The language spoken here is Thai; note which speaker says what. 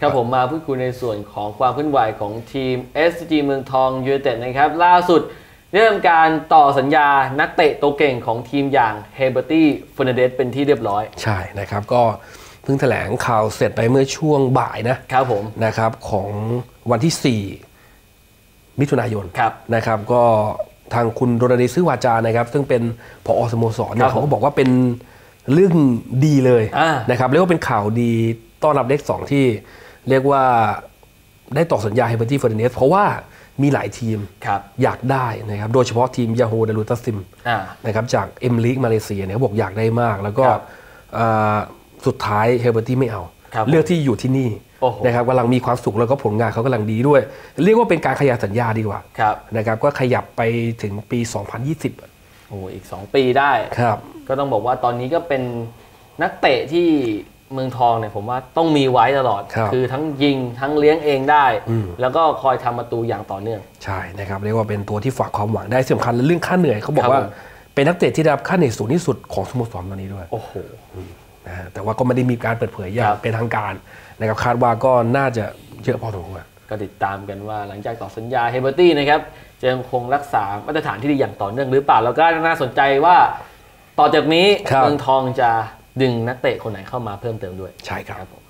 Speaker 1: ครับผมมาพูดคุยในส่วนของความเคลื่อนไหวของทีม SG เมืองทองยู i นเต็ดนะครับ ล่าสุดเริ่มการต่อสัญญานักเตะตัวเก่งของทีมอย่างเฮเบอร์ตี้ฟ r นเดสเป็นที่เรียบร้อย
Speaker 2: ใช่นะครับก็เพิ่งแถลงข่าวเสร็จไปเมื่อช่วงบ่ายนะครับ
Speaker 1: ผม
Speaker 2: นะครับของวันที่ 4 มิถุนายน
Speaker 1: ครับ
Speaker 2: นะครับ ก็ทางคุณโรนีซื้อวาจานะครับ ซึ่งเป็นผอสโมสรเนี่
Speaker 1: ครั
Speaker 2: ย
Speaker 1: บ
Speaker 2: เขาก็บอกว่าเป็นเรื่องดีเลย
Speaker 1: อ่า
Speaker 2: นะครับเรียกว่าเป็นข่าวดีต้อนรับเลขสองที่ เรียกว่าได้ต่อสัญญาให้เบอร์ตี้เฟอร์นันเดสเพราะว่ามีหลายทีม
Speaker 1: ครับ
Speaker 2: อยากได้นะครับโดยเฉพาะทีมยาโฮดารูตัสซิม
Speaker 1: อ่า
Speaker 2: นะครับจากเอ็มลีกมาเลเซียเนี่ยเขาบอกอยากได้มาก แล้วก็
Speaker 1: ครับ
Speaker 2: อ่าสุดท้ายเฮเบอร์ตี้ไม่เอา
Speaker 1: ครับ
Speaker 2: เลือกที่อยู่ที่นี่
Speaker 1: โอ้โห
Speaker 2: นะครับกำลังมีความสุขแล้วก็ผลงานเขากำลังดีด้วย เรียกว่าเป็นการขยายสัญญาดีกว่า
Speaker 1: ครับ
Speaker 2: นะครับก็ขยับไปถึงปี 2020
Speaker 1: โอ้อีก 2 ปีได้
Speaker 2: ครับ
Speaker 1: ก็ต้องบอกว่าตอนนี้ก็เป็นนักเตะที่ เมืองทองเนี่ยผมว่าต้องมีไว้ตลอด
Speaker 2: ครับ
Speaker 1: อทั้งยิงทั้งเลี้ยงเองได้
Speaker 2: อืม
Speaker 1: แล้วก็คอยทำประตูอย่างต่อเนื่อง
Speaker 2: ใช่นะครับเรียกว่าเป็นตัวที่ฝากความหวังได้สำคัญเรื่องค่าเหนื่อยเขาบอก
Speaker 1: ครับ
Speaker 2: ว่า
Speaker 1: ผม
Speaker 2: เป็นนักเตะที่ได้รับค่าเหนื่อยสูงที่สุดของสโมสรตอนนี้ด้วย
Speaker 1: โอ้โห
Speaker 2: นะฮะแต่ว่าก็ไม่ได้มีการเปิดเผยอย่า
Speaker 1: ค
Speaker 2: ง
Speaker 1: รับ
Speaker 2: เป็นทางการนะครับคาดว่าก็น่าจะเยอะพอสมควร
Speaker 1: ก็ติดตามกันว่าหลังจากต่อสัญญาเฮเบอร์ตี้นะครับจะยังคงรักษามาตรฐานที่ดีอย่างต่อเนื่องหรือเปล่า แล้วก็น่าสนใจว่าต่อจากนี้
Speaker 2: ครับ
Speaker 1: เมืองทองจะ ดึงนักเตะคนไหนเข้ามาเพิ่มเติมด้วย
Speaker 2: ใช่ครับ
Speaker 1: ครับผม